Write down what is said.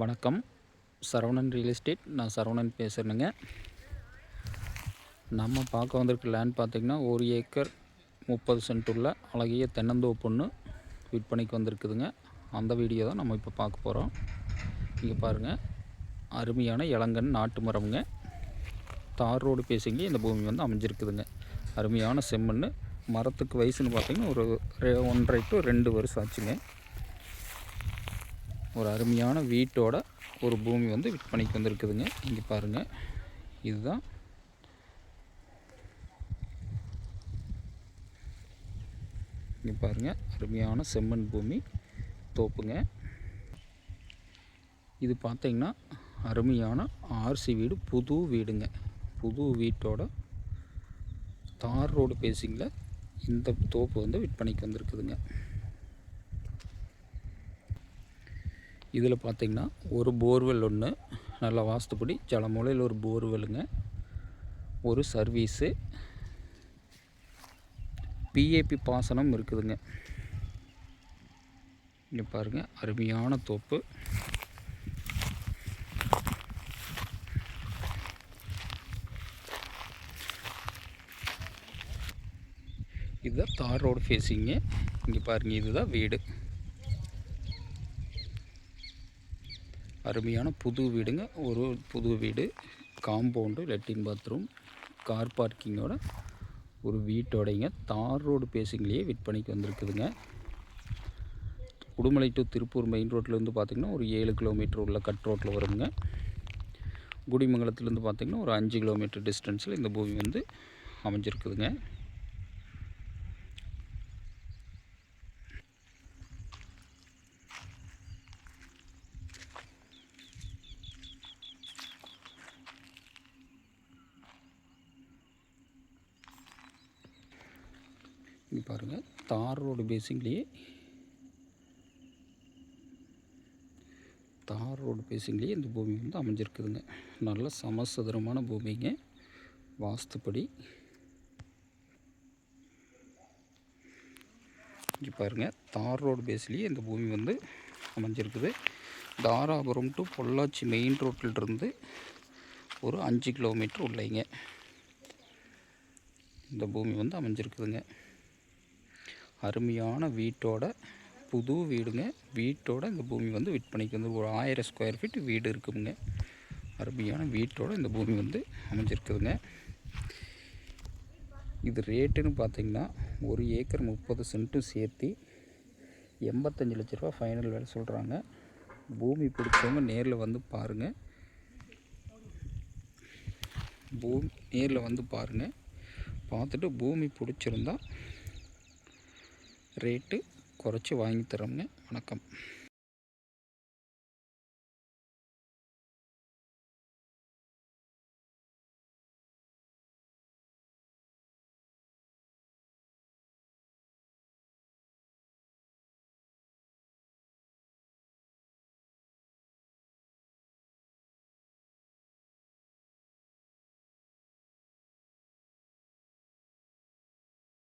வணக்கம். Saravanan real estate நான் சரவணன் பேசுகிறேனுங்க நம்ம பார்க்க வந்திருக்க லேண்ட் பார்த்திங்கன்னா ஒரு ஏக்கர் முப்பது சென்ட் உள்ள அழகிய தென்னந்தோப்புன்னு விற்பனைக்கு வந்திருக்குதுங்க. அந்த வீடியோ தான் நம்ம இப்போ பார்க்க போகிறோம் இங்கே பாருங்கள் அருமையான இளங்கன் நாட்டு மரம்ங்க. தார் ரோடு பேசிங்க இந்த பூமி வந்து அமைஞ்சிருக்குதுங்க. அருமையான செம்மண் மரத்துக்கு வயசுன்னு பார்த்திங்கன்னா ஒரு ஒன்றரை டு ரெண்டு வருஷம் ஆச்சுங்க. ஒரு அருமையான வீட்டோட ஒரு பூமி வந்து விற்பனைக்கு வந்திருக்குதுங்க. இங்கே பாருங்கள் இதுதான். இங்கே பாருங்கள் அருமையான செம்மண் பூமி. தோப்புங்க. இது பார்த்தீங்கன்னா அருமையான ஆர்சி வீடு புது வீடுங்க. புது வீட்டோட தார் ரோடு பேசிங்கில் இந்த தோப்பு வந்து விற்பனைக்கு வந்திருக்குதுங்க. இதில் பார்த்தீங்கன்னா ஒரு போர்வெல் ஒன்று நல்ல வாஸ்துப்படி ஜலமூலையில் ஒரு போர்வெல்லுங்க ஒரு சர்வீஸு பிஏபி பாசனம் இருக்குதுங்க. இங்கே பாருங்கள் அருமையான தோப்பு. இதுதான் தார் ரோடு ஃபேஸிங்கு இங்கே பாருங்கள் இதுதான் வீடு. அருமையான புது வீடுங்க. ஒரு புது வீடு. காம்பவுண்டு லெட்டின் பாத்ரூம் கார் பார்க்கிங்கோட ஒரு வீட்டோடைங்க. தார் ரோடு பேசிங்லேயே விற்பனைக்கு வந்திருக்குதுங்க. உடுமலை டு திருப்பூர் மெயின் ரோட்லேருந்து பார்த்திங்கன்னா ஒரு ஏழு கிலோமீட்டர் உள்ள கட் ரோட்டில் வருங்க. குடிமங்கலத்துலேருந்து பார்த்திங்கன்னா ஒரு அஞ்சு கிலோமீட்டர் டிஸ்டன்ஸில் இந்த பூமி வந்து அமைஞ்சிருக்குதுங்க. இங்கே பாருங்கள் தார் ரோடு பேசிங்லேயே. தார் ரோடு பேசிங்லேயே இந்த பூமி வந்து அமைஞ்சிருக்குதுங்க. நல்ல சமசதுரமான பூமிங்க. வாஸ்துப்படி. இங்கே பாருங்கள் தார் ரோடு பேஸ்லேயே இந்த பூமி வந்து அமைஞ்சிருக்குது. தாராபுரம் டு பொள்ளாச்சி மெயின் ரோட்டிலிருந்து ஒரு அஞ்சு கிலோமீட்டர் உள்ளேங்க. இந்த பூமி வந்து அமைஞ்சிருக்குதுங்க. அருமையான வீட்டோட புது வீடுங்க. வீட்டோட இந்த பூமி வந்து விற்பனைக்கு வந்து ஒரு ஆயிரம் ஸ்கொயர் ஃபீட் வீடு இருக்குதுங்க அருமையான வீட்டோட இந்த பூமி வந்து அமைஞ்சிருக்குதுங்க. இது ரேட்டுன்னு பார்த்தீங்கன்னா ஒரு ஏக்கர் முப்பது சென்ட்டும் சேர்த்து எண்பத்தஞ்சு லட்ச ரூபா ஃபைனல் வேலை சொல்கிறாங்க பூமி பிடிச்சவங்க நேரில் வந்து பாருங்கள் பூமி நேரில் வந்து பாருங்கள் பார்த்துட்டு பூமி பிடிச்சிருந்தா ரேட்டு குறைச்சி வாங்கி தரோங்க வணக்கம்.